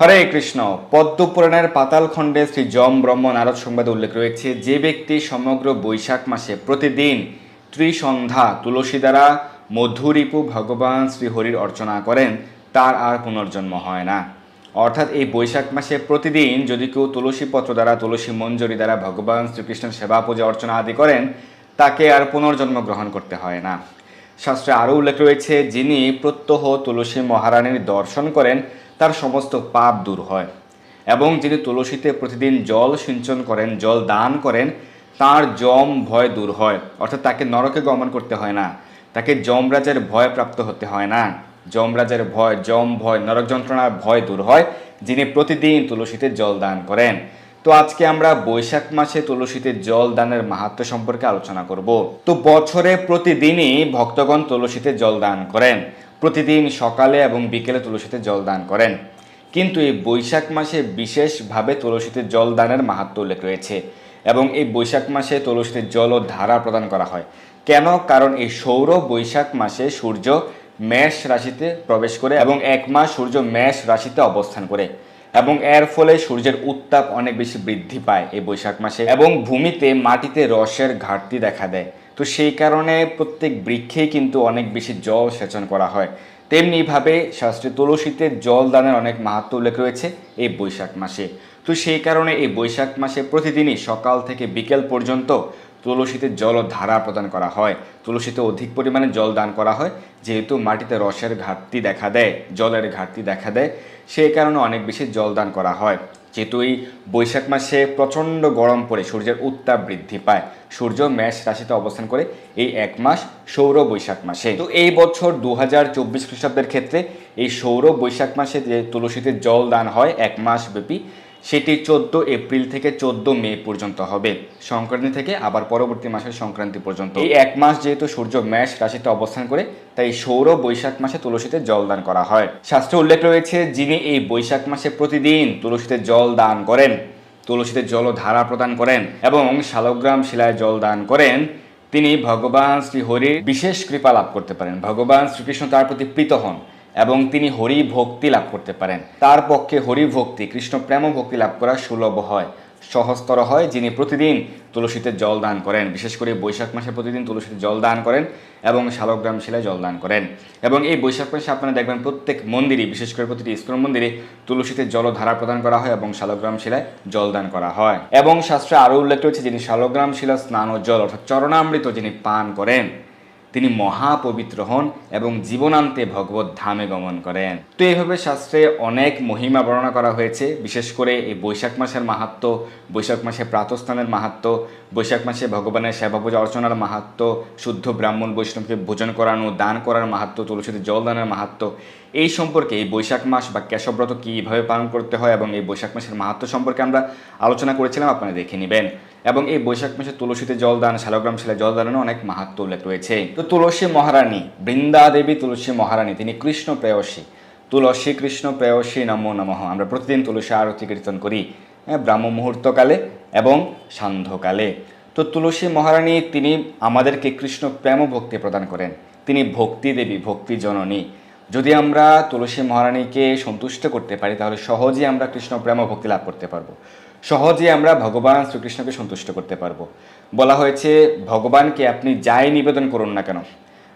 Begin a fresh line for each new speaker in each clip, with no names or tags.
হরে কৃষ্ণ। পদ্মপুরাণের পাতাল খণ্ডে শ্রী যম ব্রহ্ম নারদ সংবাদে উল্লেখ রয়েছে, যে ব্যক্তি সমগ্র বৈশাখ মাসে প্রতিদিন ত্রিসন্ধ্যা তুলসী দ্বারা মধুরিপু ভগবান শ্রীহরির অর্চনা করেন, তার আর পুনর্জন্ম হয় না। অর্থাৎ এই বৈশাখ মাসে প্রতিদিন যদি কেউ তুলসী পত্র দ্বারা, তুলসী মঞ্জুরি দ্বারা ভগবান শ্রীকৃষ্ণের সেবা পূজা, অর্চনা আদি করেন, তাকে আর পুনর্জন্ম গ্রহণ করতে হয় না। শাস্ত্রে আরও উল্লেখ রয়েছে, যিনি প্রত্যহ তুলসী মহারানীর দর্শন করেন তার সমস্ত পাপ দূর হয়। এবং যিনি তুলসীতে প্রতিদিন জল সিঞ্চন করেন, জল দান করেন, তার যম ভয় দূর হয়। অর্থাৎ তাকে নরকে গমন করতে হয় না। তাকে যমরাজের ভয় প্রাপ্ত হতে হয় না। যমরাজের ভয়, যম ভয়, নরক যন্ত্রণার ভয় দূর হয়, যিনি প্রতিদিন তুলসীতে জল দান করেন। তো আজকে আমরা বৈশাখ মাসে তুলসীতে জল দানের মাহাত্ম সম্পর্কে আলোচনা করব। তো বছরে প্রতিদিনই ভক্তগণ তুলসীতে জল দান করেন। প্রতিদিন সকালে এবং বিকেলে তুলসীতে জল দান করেন। কিন্তু এই বৈশাখ মাসে বিশেষভাবে তুলসীতে জল দানের মাহাত্ম উল্লেখ রয়েছে এবং এই বৈশাখ মাসে তুলসীতে জল ও ধারা প্রদান করা হয়। কেন? কারণ এই সৌর বৈশাখ মাসে সূর্য মেষ রাশিতে প্রবেশ করে এবং এক মাস সূর্য মেষ রাশিতে অবস্থান করে এবং এর ফলে সূর্যের উত্তাপ অনেক বেশি বৃদ্ধি পায় এই বৈশাখ মাসে এবং ভূমিতে মাটিতে রসের ঘাটতি দেখা দেয়। তো সেই কারণে প্রত্যেক বৃক্ষেই কিন্তু অনেক বেশি জল সেচন করা হয়। তেমনিভাবে শাস্ত্রে তুলসীতে জল দানের অনেক মাহাত্ম উল্লেখ রয়েছে এই বৈশাখ মাসে। তো সেই কারণে এই বৈশাখ মাসে প্রতিদিনই সকাল থেকে বিকেল পর্যন্ত তুলসীতে জল ও ধারা প্রদান করা হয়। তুলসীতে অধিক পরিমাণে জল দান করা হয়, যেহেতু মাটিতে রসের ঘাটতি দেখা দেয়, জলের ঘাটতি দেখা দেয়, সেই কারণে অনেক বেশি জল দান করা হয়। যেহেতু এই বৈশাখ মাসে প্রচণ্ড গরম পড়ে, সূর্যের উত্তাপ বৃদ্ধি পায়, সূর্য মেষ রাশিতে অবস্থান করে এই এক মাস সৌর বৈশাখ মাসে। তো এই বছর দু হাজার চব্বিশ খ্রিস্টাব্দের ক্ষেত্রে এই সৌর বৈশাখ মাসে যে তুলসীতে জল দান হয়, এক মাস ব্যাপী সেটি চোদ্দ এপ্রিল থেকে চোদ্দ মে পর্যন্ত হবে। সংক্রান্তি থেকে আবার পরবর্তী মাসের সংক্রান্তি পর্যন্ত। এই এক মাস যেহেতু সূর্য মেষ রাশিতে অবস্থান করে, তাই সৌর বৈশাখ মাসে তুলসীতে জল দান করা হয়। শাস্ত্রে উল্লেখ রয়েছে, যিনি এই বৈশাখ মাসে প্রতিদিন তুলসীতে জল দান করেন, তুলসীতে জল ধারা প্রদান করেন এবং শালগ্রাম শিলায় জল দান করেন, তিনি ভগবান শ্রীহরির বিশেষ কৃপা লাভ করতে পারেন। ভগবান শ্রীকৃষ্ণ তার প্রতি প্রীত হন। এবং তিনি হরি ভক্তি লাভ করতে পারেন। তার পক্ষে হরি ভক্তি কৃষ্ণ প্রেম ভক্তি লাভ করা সুলভ হয়, সহজতর হয়, যিনি প্রতিদিন তুলসীতে জল দান করেন। বিশেষ করে বৈশাখ মাসে প্রতিদিন তুলসীতে জল দান করেন এবং শালগ্রাম শিলায় জল দান করেন। এবং এই বৈশাখ মাসে আপনারা দেখবেন প্রত্যেক মন্দিরে, বিশেষ করে প্রতিটি ইস্কন মন্দিরে তুলসীতে জলধারা প্রদান করা হয় এবং শালগ্রাম শিলায় জল দান করা হয়। এবং শাস্ত্রে আরও উল্লেখ রয়েছে যিনি শালগ্রাম শিলা স্নান ও জল অর্থাৎ চরণামৃত যিনি পান করেন। তিনি মহাপবিত্র হন এবং জীবনান্তে ভগবত ধামে গমন করেন। তো এইভাবে শাস্ত্রে অনেক মহিমা বর্ণনা করা হয়েছে, বিশেষ করে এই বৈশাখ মাসের মাহাত্ম, বৈশাখ মাসে প্রাতস্থানের মাহাত্ম, বৈশাখ মাসে ভগবানের সেবা পূজা অর্চনার মাহাত্ম, শুদ্ধ ব্রাহ্মণ বৈষ্ণবকে ভোজন করানো, দান করার মাহাত্ম তুলসীতে জল দানের মাহাত্ম। এই সম্পর্কে এই বৈশাখ মাস বা কেশব্রত কীভাবে পালন করতে হয় এবং এই বৈশাখ মাসের মাহাত্ম সম্পর্কে আমরা আলোচনা করেছিলাম, আপনারা দেখে নেবেন। এবং এই বৈশাখ মাসে তুলসীতে জল দান, শালগ্রাম শিলায় জল দানের অনেক মাহাত্ম উল্লেখ রয়েছে। তো তুলসী মহারানী বৃন্দা দেবী তুলসী মহারানী, তিনি কৃষ্ণ প্রেয়সী। তুলসী কৃষ্ণ প্রেয়সী নমো নমঃ। আমরা প্রতিদিন তুলসী আরতি কীর্তন করি হ্যাঁ ব্রাহ্ম মুহূর্তকালে এবং সান্ধ্যকালে। তো তুলসী মহারানী, তিনি আমাদেরকে কৃষ্ণ প্রেম ভক্তি প্রদান করেন। তিনি ভক্তি দেবী, ভক্তি জননী। যদি আমরা তুলসী মহারানীকে সন্তুষ্ট করতে পারি, তাহলে সহজেই আমরা কৃষ্ণ প্রেম ভক্তি লাভ করতে পারব। সহজেই আমরা ভগবান শ্রীকৃষ্ণকে সন্তুষ্ট করতে পারব। বলা হয়েছে, ভগবানকে আপনি যাই নিবেদন করুন না কেন।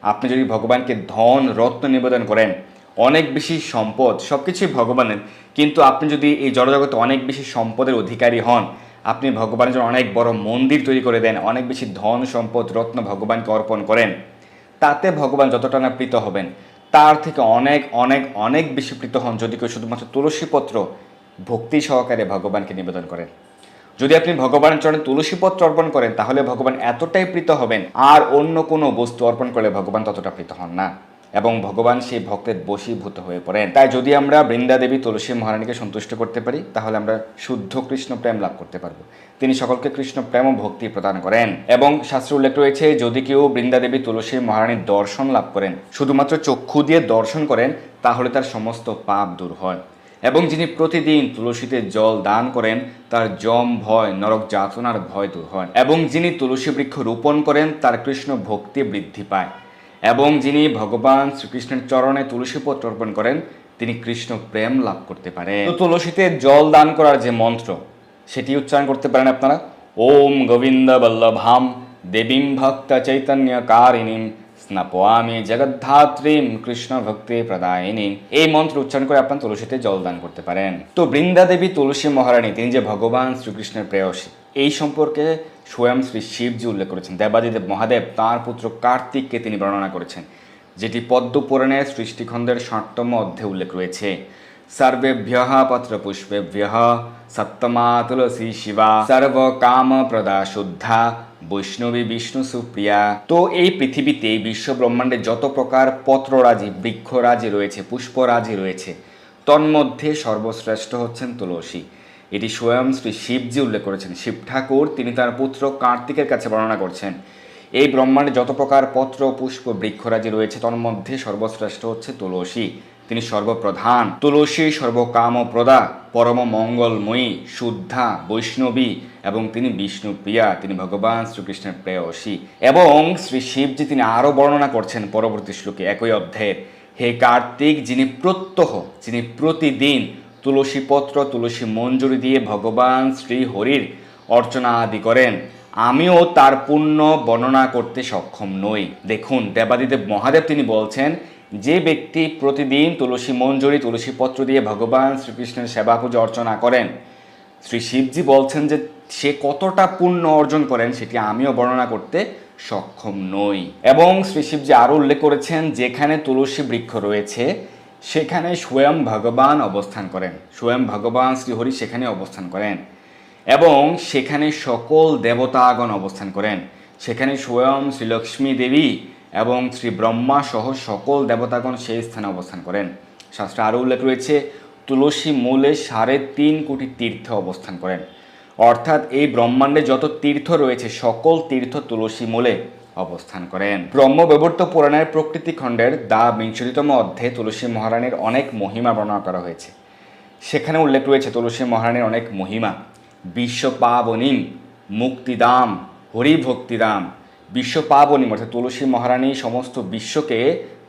আপনি যদি ভগবানকে ধন, রত্ন নিবেদন করেন, অনেক বেশি সম্পদ সব কিছুই ভগবানের। কিন্তু আপনি যদি এই জড়জগতে অনেক বেশি সম্পদের অধিকারী হন, আপনি ভগবানের জন্য অনেক বড় মন্দির তৈরি করে দেন, অনেক বেশি ধন, সম্পদ, রত্ন ভগবানকে অর্পণ করেন, তাতে ভগবান যতটা না প্রীত হবেন, তার থেকে অনেক অনেক অনেক বেশি প্রীত হন যদি কেউ শুধুমাত্র তুলসীপত্র ভক্তি সহকারে ভগবানকে নিবেদন করেন। যদি আপনি ভগবানের চরণে তুলসীপত্র অর্পণ করেন, তাহলে ভগবান এতটাই প্রীত হবেন, আর অন্য কোনো বস্তু অর্পণ করলে ভগবান ততটা প্রীত হন না। এবং ভগবান সেই ভক্তের বশীভূত হয়ে পড়েন। তাই যদি আমরা বৃন্দা দেবী তুলসী মহারানীকে সন্তুষ্ট করতে পারি, তাহলে আমরা শুদ্ধ কৃষ্ণ প্রেম লাভ করতে পারব। তিনি সকলকে কৃষ্ণ প্রেম ও ভক্তি প্রদান করেন। এবং শাস্ত্র উল্লেখ রয়েছে, যদি কেউ বৃন্দা দেবী তুলসী মহারানীর দর্শন লাভ করেন, শুধুমাত্র চক্ষু দিয়ে দর্শন করেন, তাহলে তার সমস্ত পাপ দূর হয়। এবং যিনি প্রতিদিন তুলসীতে জল দান করেন, তার জম ভয়, নরক যাতনার ভয় দূর হয়। এবং যিনি তুলসী বৃক্ষ রোপণ করেন, তার কৃষ্ণ ভক্তি বৃদ্ধি পায়। এবং যিনি ভগবান শ্রীকৃষ্ণের চরণে তুলসী পত্র অর্পণ করেন, তিনি কৃষ্ণ প্রেম লাভ করতে পারে। তো তুলসীতে জল দান করার যে মন্ত্র, সেটি উচ্চারণ করতে পারেন আপনারা? ওম গোবিন্দ বল্লভাম, দেবীম ভক্ত চৈতন্য কারিণীম স্নাপয়ামি জগদ্ধাত্রীম কৃষ্ণ ভক্তি প্রদায়িনী। এই মন্ত্র উচ্চারণ করে আপনার তুলসীতে জল দান করতে পারেন। তো বৃন্দা দেবী তুলসী মহারানী, তিনি যে ভগবান শ্রীকৃষ্ণের প্রেয়সী, এই সম্পর্কে স্বয়ং শ্রী শিবজি উল্লেখ করেছেন। দেবাদিদেব মহাদেব তাঁর পুত্র কার্তিককে তিনি বর্ণনা করেছেন, যেটি পদ্ম পুরাণের সৃষ্টিখণ্ডের ষাটতম অধ্যায়ে উল্লেখ রয়েছে। সর্বেভ্য পত্র পুষ্পেভ্য সপ্তমা তুলসী শিবা সর্ব কাম প্রদা শুদ্ধা বৈষ্ণবী, বিষ্ণু, সুপ্রিয়া। তো এই পৃথিবীতে বিশ্ব ব্রহ্মাণ্ডে যত প্রকার পত্ররাজি, বৃক্ষরাজি রয়েছে, পুষ্পরাজি রয়েছে, তন্মধ্যে সর্বশ্রেষ্ঠ হচ্ছেন তুলসী। এটি স্বয়ং শ্রী শিবজি উল্লেখ করেছেন। শিব ঠাকুর, তিনি তার পুত্র কার্তিকের কাছে বর্ণনা করছেন। এই ব্রহ্মাণ্ডে যত প্রকার পত্র, পুষ্প, বৃক্ষরাজি রয়েছে, তন্মধ্যে সর্বশ্রেষ্ঠ হচ্ছে তুলসী। তিনি সর্বপ্রধান। তুলসী সর্বকাম প্রদা, পরম মঙ্গলময়ী, শুদ্ধা, বৈষ্ণবী এবং তিনি বিষ্ণুপ্রিয়া তিনি ভগবান শ্রীকৃষ্ণের প্রেয়সী এবং শ্রী শিবজি তিনি আরও বর্ণনা করছেন পরবর্তী শ্লোকে একই অধ্যায়ের। হে কার্তিক, যিনি প্রত্যহ, যিনি প্রতিদিন তুলসী পত্র, তুলসী মঞ্জুরি দিয়ে ভগবান শ্রী হরির অর্চনা আদি করেন, আমিও তার পুণ্য বর্ণনা করতে সক্ষম নই। দেখুন, দেবাদিদেব মহাদেব তিনি বলছেন যে ব্যক্তি প্রতিদিন তুলসী মঞ্জুরি, তুলসী পত্র দিয়ে ভগবান শ্রীকৃষ্ণের সেবা পূজা অর্চনা করেন, শ্রী শিবজি বলছেন যে সে কতটা পুণ্য অর্জন করেন সেটি আমিও বর্ণনা করতে সক্ষম নই। এবং শ্রী শিবজি আরও উল্লেখ করেছেন, যেখানে তুলসী বৃক্ষ রয়েছে, সেখানে স্বয়ং ভগবান অবস্থান করেন। স্বয়ং ভগবান শ্রীহরি সেখানে অবস্থান করেন এবং সেখানে সকল দেবতাগণ অবস্থান করেন। সেখানে স্বয়ং শ্রী লক্ষ্মী দেবী এবং শ্রী ব্রহ্মা সহ সকল দেবতাগণ সেই স্থানে অবস্থান করেন। শাস্ত্রে আরও উল্লেখ রয়েছে, তুলসী মূলে সাড়ে তিন কোটি তীর্থ অবস্থান করেন। অর্থাৎ এই ব্রহ্মাণ্ডে যত তীর্থ রয়েছে, সকল তীর্থ তুলসী মূলে অবস্থান করেন। ব্রহ্মবিবর্ত পুরাণের প্রকৃতি খণ্ডের দা বিংশতিতম অধ্যায়ে তুলসী মহারানীর অনেক মহিমা বর্ণনা করা হয়েছে। সেখানে উল্লেখ রয়েছে, তুলসী মহারানীর অনেক মহিমা। বিশ্ব পাবনীম মুক্তিদাম, হরিভক্তিদাম বিশ্ব পাবনীম অর্থাৎ তুলসী মহারানী সমস্ত বিশ্বকে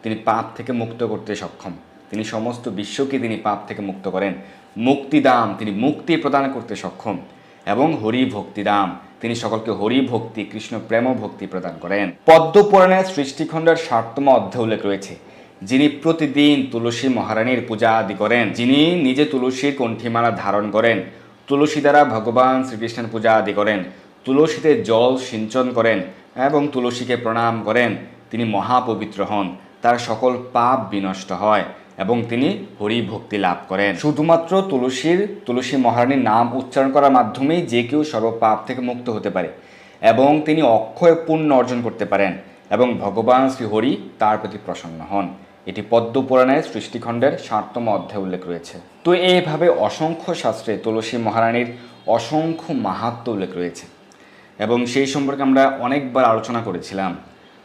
তিনি পাপ থেকে মুক্ত করতে সক্ষম। তিনি সমস্ত বিশ্বকে তিনি পাপ থেকে মুক্ত করেন। মুক্তিদাম তিনি মুক্তি প্রদান করতে সক্ষম এবং হরি ভক্তিদাম তিনি সকলকে হরি ভক্তি কৃষ্ণ প্রেম ভক্তি প্রদান করেন। পদ্ম পুরাণের সৃষ্টিখণ্ডের ষাটতম অধ্যায় উল্লেখ রয়েছে। যিনি প্রতিদিন তুলসী মহারানীর পূজা আদি করেন, যিনি নিজে তুলসীর কণ্ঠিমালা ধারণ করেন, তুলসী দ্বারা ভগবান শ্রীকৃষ্ণের পূজা আদি করেন, তুলসীতে জল সিঞ্চন করেন এবং তুলসীকে প্রণাম করেন, তিনি মহাপবিত্র হন, তার সকল পাপ বিনষ্ট হয় এবং তিনি হরি ভক্তি লাভ করেন। শুধুমাত্র তুলসীর, তুলসী মহারানীর নাম উচ্চারণ করার মাধ্যমেই যে কেউ সর্বপাপ থেকে মুক্ত হতে পারে এবং তিনি অক্ষয় পুণ্য অর্জন করতে পারেন এবং ভগবান শ্রী হরি তার প্রতি প্রসন্ন হন। এটি পদ্ম পুরাণের সৃষ্টিখণ্ডের ষাটতম অধ্যায় উল্লেখ রয়েছে। তো এইভাবে অসংখ্য শাস্ত্রে তুলসী মহারানীর অসংখ্য মাহাত্ম উল্লেখ রয়েছে। এবং সেই সম্পর্কে আমরা অনেকবার আলোচনা করেছিলাম।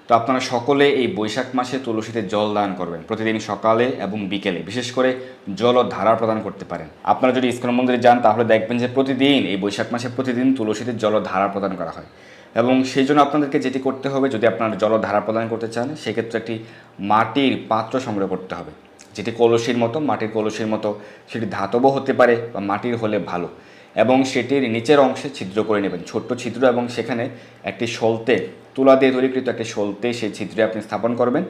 তো আপনারা সকলে এই বৈশাখ মাসে তুলসীতে জল দান করবেন, প্রতিদিন সকালে এবং বিকেলে। বিশেষ করে জল ও ধারা প্রদান করতে পারেন। আপনারা যদি ইস্কন মন্দিরে যান, তাহলে দেখবেন যে প্রতিদিন, এই বৈশাখ মাসে প্রতিদিন তুলসীতে জল ও ধারা প্রদান করা হয়। এবং সেই জন্য আপনাদেরকে যেটি করতে হবে, যদি আপনারা জল ধারা প্রদান করতে চান, সেক্ষেত্রে একটি মাটির পাত্র সংগ্রহ করতে হবে। যেটি কলসির মতো, মাটির কলসির মতো সেটি ধাতব হতে পারে বা মাটির হলে ভালো। এবং সেটির নিচের অংশে ছিদ্র করে নেবেন, ছোট্ট ছিদ্র এবং সেখানে একটি সলতে তুলা দিয়ে তৈরিকৃত একটি সলতে সেই ছিদ্রে আপনি স্থাপন করবেন।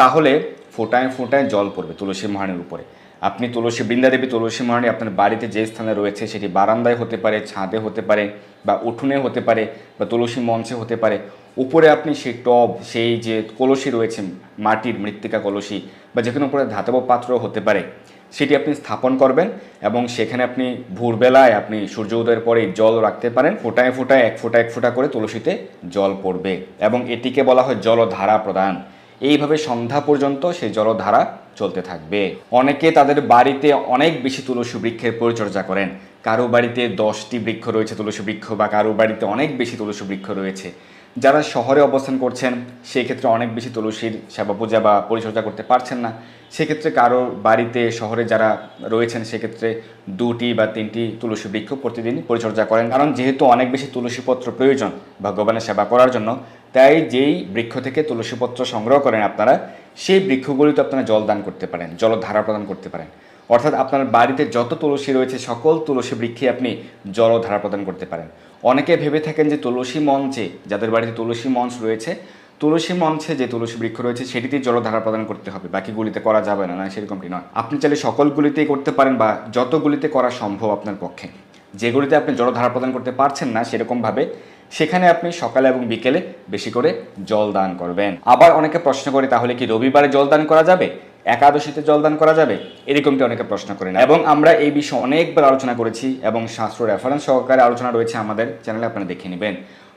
তাহলে ফোটায় ফোটায় জল পড়বে তুলসী মহারানীর উপরে। আপনি তুলসী, বৃন্দাদেবী তুলসী মহারানী আপনার বাড়িতে যে স্থানে রয়েছে সেটি বারান্দায় হতে পারে, ছাদে হতে পারে বা উঠোনে হতে পারে বা তুলসী মঞ্চে হতে পারে। উপরে আপনি সেই টব, সেই যে কলসি রয়েছে, মাটির মৃত্তিকা কলসি বা যে কোনো উপরে ধাতব পাত্র হতে পারে। সেটি আপনি স্থাপন করবেন এবং সেখানে আপনি ভোরবেলায় আপনি সূর্য উদয়ের পরে জল রাখতে পারেন। ফোটায় ফোটায়, এক ফোঁটা এক ফোঁটা করে তুলসীতে জল পড়বে এবং এটিকে বলা হয় জলধারা প্রদান। এইভাবে সন্ধ্যা পর্যন্ত সেই জলধারা চলতে থাকবে। অনেকে তাদের বাড়িতে অনেক বেশি তুলসী বৃক্ষের পরিচর্যা করেন। কারও বাড়িতে দশটি বৃক্ষ রয়েছে তুলসী বৃক্ষ বা কারও বাড়িতে অনেক বেশি তুলসী বৃক্ষ রয়েছে। যারা শহরে অবস্থান করছেন, সেই ক্ষেত্রে অনেক বেশি তুলসীর সেবা পূজা বা পরিচর্যা করতে পারছেন না। সেক্ষেত্রে কারও বাড়িতে, শহরে যারা রয়েছেন, সেক্ষেত্রে দুটি বা তিনটি তুলসী বৃক্ষ প্রতিদিন পরিচর্যা করেন। কারণ যেহেতু অনেক বেশি তুলসীপত্র প্রয়োজন ভগবানের সেবা করার জন্য, তাই যেই বৃক্ষ থেকে তুলসীপত্র সংগ্রহ করেন আপনারা, সেই বৃক্ষগুলিতে আপনারা জল দান করতে পারেন জলধারা প্রদান করতে পারেন। অর্থাৎ আপনার বাড়িতে যত তুলসী রয়েছে, সকল তুলসী বৃক্ষে আপনি জলধারা প্রদান করতে পারেন। অনেকে ভেবে থাকেন যে তুলসী মঞ্চে, যাদের বাড়িতে তুলসী মঞ্চ রয়েছে, তুলসী মঞ্চে যে তুলসী বৃক্ষ রয়েছে, সেটিতেই জলধারা প্রদান করতে হবে। বাকিগুলিতে করা যাবে না না, সেরকমটি নয়। আপনি চাইলে সকলগুলিতেই করতে পারেন বা যতগুলিতে করা সম্ভব আপনার পক্ষে। যেগুলিতে আপনি জলধারা প্রদান করতে পারছেন না সেরকমভাবে, সেখানে আপনি সকালে এবং বিকেলে বেশি করে জল দান করবেন। আবার অনেকে প্রশ্ন করে, তাহলে কি রবিবারে জল দান করা যাবে? একাদশীতে জলদান করা যাবে? এরকমটি অনেকে প্রশ্ন করেন। এবং আমরা এই বিষয়ে অনেকবার আলোচনা করেছি এবং শাস্ত্র রেফারেন্স সহকারে আলোচনা রয়েছে আমাদের চ্যানেলে, আপনারা দেখে নেবেন।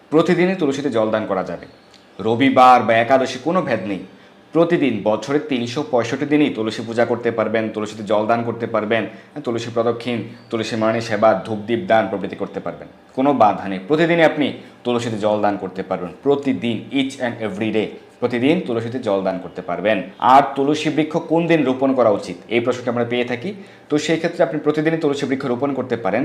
প্রতিদিনই তুলসীতে জলদান করা যাবে। রবিবার বা একাদশী কোনো ভেদ নেই। প্রতিদিন বছরের তিনশো পঁয়ষট্টি দিনই তুলসী পূজা করতে পারবেন, তুলসীতে জল দান করতে পারবেন, তুলসী প্রদক্ষিণ, তুলসী মারণী সেবা ধূপদীপ দান প্রভৃতি করতে পারবেন। কোনো বাধা নেই। প্রতিদিনই আপনি তুলসীতে জল দান করতে পারবেন। প্রতিদিন ইচ অ্যান্ড এভরি ডে প্রতিদিন তুলসীতে জল দান করতে পারবেন। আর তুলসী বৃক্ষ কোন দিন রোপণ করা উচিত? এই প্রশ্নটি আমরা পেয়ে থাকি। তো সেই ক্ষেত্রে আপনি প্রতিদিনই তুলসী বৃক্ষ রোপণ করতে পারেন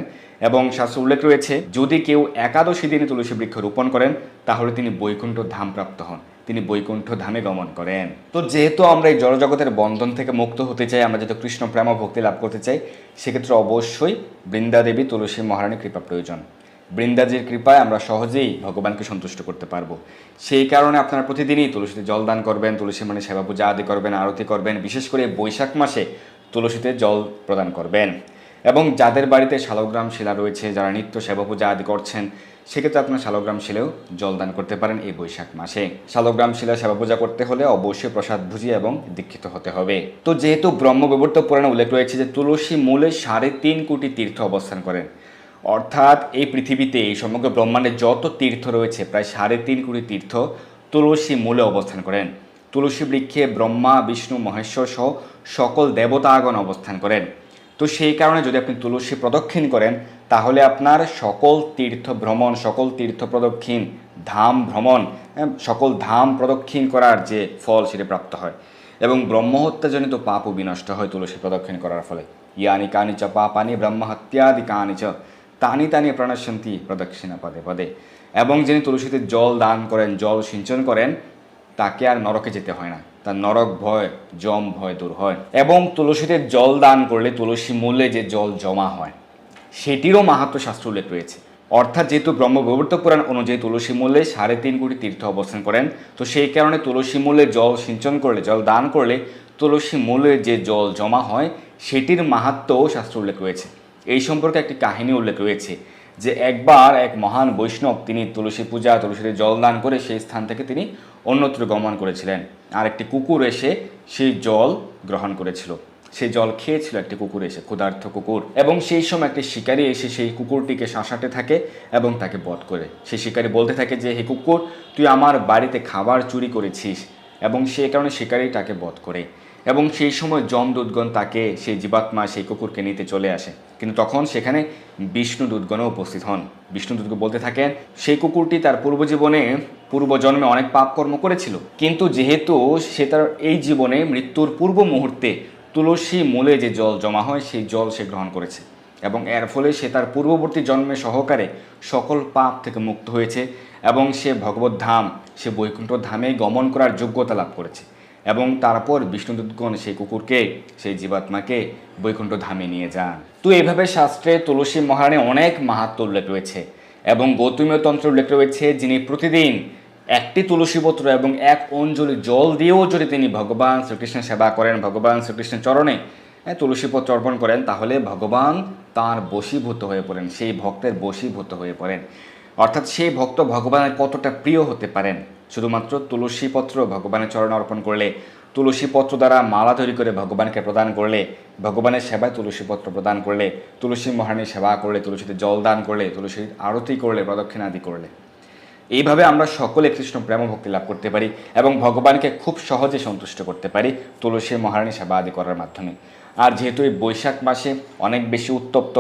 এবং শাস্ত্র উল্লেখ রয়েছে, যদি কেউ একাদশী দিনে তুলসী বৃক্ষ রোপণ করেন, তাহলে তিনি বৈকুণ্ঠ ধাম প্রাপ্ত হন। তিনি বৈকুণ্ঠ ধামে গমন করেন। তো যেহেতু আমরা এই জড়জগতের বন্ধন থেকে মুক্ত হতে চাই, আমরা যেহেতু কৃষ্ণ প্রেম ভক্তি লাভ করতে চাই, সেক্ষেত্রে অবশ্যই বৃন্দাদেবী তুলসী মহারানীর কৃপা প্রয়োজন। বৃন্দাজির কৃপায় আমরা সহজেই ভগবানকে সন্তুষ্ট করতে পারব। সেই কারণে আপনারা প্রতিদিনই তুলসীতে জল দান করবেন, তুলসী মানে সেবা পূজা আদি করবেন, আরতি করবেন, বিশেষ করে বৈশাখ মাসে তুলসীতে জল প্রদান করবেন। এবং যাদের বাড়িতে শালগ্রাম শিলা রয়েছে, যারা নিত্য সেবা পূজা আদি করছেন, সেক্ষেত্রে আপনার শালগ্রাম শিলেও জলদান করতে পারেন এই বৈশাখ মাসে। শালগ্রাম শিলা সেবা পূজা করতে হলে অবশ্যই প্রসাদ ভুজি এবং দীক্ষিত হতে হবে। তো যেহেতু ব্রহ্মবিবর্ত পুরাণে উল্লেখ রয়েছে যে তুলসী মূলে সাড়ে তিন কোটি তীর্থ অবস্থান করেন অর্থাৎ এই পৃথিবীতে এই সমগ্র ব্রহ্মাণ্ডে যত তীর্থ রয়েছে প্রায় সাড়ে তিন কোটি তীর্থ তুলসী মূলে অবস্থান করেন। তুলসী বৃক্ষে ব্রহ্মা বিষ্ণু মহেশ্বর সহ সকল দেবতাগণ অবস্থান করেন। তো সেই কারণে যদি আপনি তুলসী প্রদক্ষিণ করেন তাহলে আপনার সকল তীর্থ ভ্রমণ সকল তীর্থ প্রদক্ষিণ ধাম ভ্রমণ হ্যাঁ, সকল ধাম প্রদক্ষিণ করার যে ফল সেটা প্রাপ্ত হয়। এবং ব্রহ্মহত্যাজনিত পাপও বিনষ্ট হয় তুলসী প্রদক্ষিণ করার ফলে। ইয়ানি কানি চ পাপানি ব্রহ্মহত্যাদি কানি তানি তানি প্রাণশান্তি প্রদক্ষিণা পদে পদে। এবং যিনি তুলসীতে জল দান করেন, জল সিঞ্চন করেন, তাকে আর নরকে যেতে হয় না। তার নরক ভয়, জম ভয় দূর হয়। এবং তুলসীতে জল দান করলে তুলসী মূল্যে যে জল জমা হয়, সেটিরও মাহাত্ম শাস্ত্র উল্লেখ রয়েছে। অর্থাৎ যেহেতু ব্রহ্মবিবর্ত পুরাণ অনুযায়ী তুলসী মূল্যে সাড়ে তিন কোটি তীর্থ অবস্থান করেন, তো সেই কারণে তুলসী মূল্যে জল সিঞ্চন করলে, জল দান করলে তুলসী মূল্যে যে জল জমা হয়, সেটির মাহাত্মও শাস্ত্র উল্লেখ রয়েছে। এই সম্পর্কে একটি কাহিনী উল্লেখ রয়েছে যে একবার এক মহান বৈষ্ণব তিনি তুলসী পূজা, তুলসীতে জল দান করে সেই স্থান থেকে তিনি অন্যত্র গমন করেছিলেন। আর একটি কুকুর এসে সেই জল গ্রহণ করেছিল। সেই জল খেয়েছিল একটি কুকুর এসে ক্ষুধার্থ কুকুর। এবং সেই সময় একটি শিকারী এসে সেই কুকুরটিকে শাসাতে থাকে এবং তাকে বধ করে। সেই শিকারী বলতে থাকে যে, হে কুকুর, তুই আমার বাড়িতে খাবার চুরি করেছিস এবং সেই কারণে শিকারী তাকে বধ করে। এবং সেই সময় যমদূতগণ তাকে, সেই জীবাত্মা, সেই কুকুরকে নিতে চলে আসে। কিন্তু তখন সেখানে বিষ্ণু দূতগণও উপস্থিত হন। বিষ্ণু দূতকে বলতে থাকেন, সেই কুকুরটি তার পূর্বজীবনে, পূর্বজন্মে অনেক পাপকর্ম করেছিল। কিন্তু যেহেতু সে তার এই জীবনে মৃত্যুর পূর্ব মুহূর্তে তুলসী মূলে যে জল জমা হয়, সেই জল সে গ্রহণ করেছে। এবং এর ফলে সে তার পূর্ববর্তী জন্মে সহকারে সকল পাপ থেকে মুক্ত হয়েছে এবং সে ভগবত ধাম, সে বৈকুণ্ঠ ধামে গমন করার যোগ্যতা লাভ করেছে। এবং তারপর বিষ্ণুদূতগণ সেই কুকুরকে সেই জীবাত্মাকে বৈকুণ্ঠ ধামে নিয়ে যান। তো এইভাবে শাস্ত্রে তুলসী মহারানী অনেক মাহাত্ম উল্লেখ রয়েছে এবং গৌতমীয় তন্ত্র উল্লেখ রয়েছে যিনি প্রতিদিন একটি তুলসী পত্র এবং এক অঞ্জলি জল দিয়েও যদি তিনি ভগবান শ্রীকৃষ্ণের সেবা করেন ভগবান শ্রীকৃষ্ণের চরণে হ্যাঁ, তুলসী পত্র অর্পণ করেন তাহলে ভগবান তার বশীভূত হয়ে পড়েন সেই ভক্তের বশীভূত হয়ে পড়েন। অর্থাৎ সেই ভক্ত ভগবানের কতটা প্রিয় হতে পারেন শুধুমাত্র তুলসী পত্র ভগবানের চরণে অর্পণ করলে তুলসী পত্র দ্বারা মালা তৈরি করে ভগবানকে প্রদান করলে, ভগবানের সেবায় তুলসী পত্র প্রদান করলে, তুলসী মহারানীর সেবা করলে, তুলসীতে জল দান করলে, তুলসীর আরতি করলে, প্রদক্ষিণ আদি করলে। এইভাবে আমরা সকলে কৃষ্ণ প্রেম ভক্তি লাভ করতে পারি এবং ভগবানকে খুব সহজে সন্তুষ্ট করতে পারি তুলসী মহারানী সেবা আদি করার মাধ্যমে। আর যেহেতু এই বৈশাখ মাসে অনেক বেশি উত্তপ্ত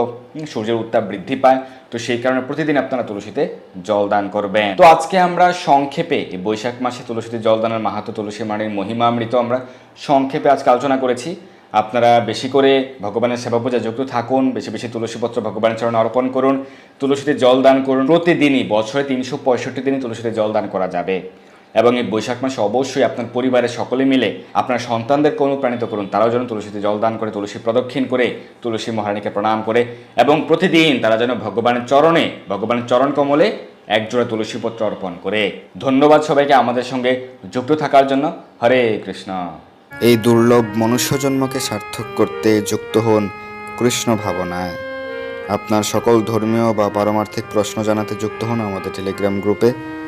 সূর্যের উত্তাপ বৃদ্ধি পায়, তো সেই কারণে প্রতিদিন আপনারা তুলসীতে জল দান করবেন। তো আজকে আমরা সংক্ষেপে এই বৈশাখ মাসে তুলসীতে জল দানের মাহাত্ম, তুলসী মাড়ির মহিমামৃত আমরা সংক্ষেপে আজকে আলোচনা করেছি। আপনারা বেশি করে ভগবানের সেবা পূজা যুক্ত থাকুন, বেশি বেশি তুলসীপত্র ভগবানের চরণে অর্পণ করুন, তুলসীতে জল দান করুন। প্রতিদিনই, বছরে তিনশো পঁয়ষট্টি দিনই তুলসীতে জল দান করা যাবে। এবং এই বৈশাখ মাসে অবশ্যই আপনার পরিবারের সকলে মিলে আপনার সন্তানদেরকে অনুপ্রাণিত করুন। তারাও যেন তুলসীতে জলদান করে, তুলসী প্রদক্ষিণ করে, তুলসী মহারানীকে প্রণাম করে এবং প্রতিদিন তারা যেন ভগবানের চরণে, ভগবানের চরণ কমলে একজোড়া তুলসীপত্র অর্পণ করে। ধন্যবাদ সবাইকে আমাদের সঙ্গে যুক্ত থাকার জন্য। হরে কৃষ্ণ।
এই দুর্লভ মনুষ্য জন্মকে সার্থক করতে যুক্ত হন কৃষ্ণ ভাবনায়। আপনার সকল ধর্মীয় বা পারমার্থিক প্রশ্ন জানাতে যুক্ত হন আমাদের টেলিগ্রাম গ্রুপে।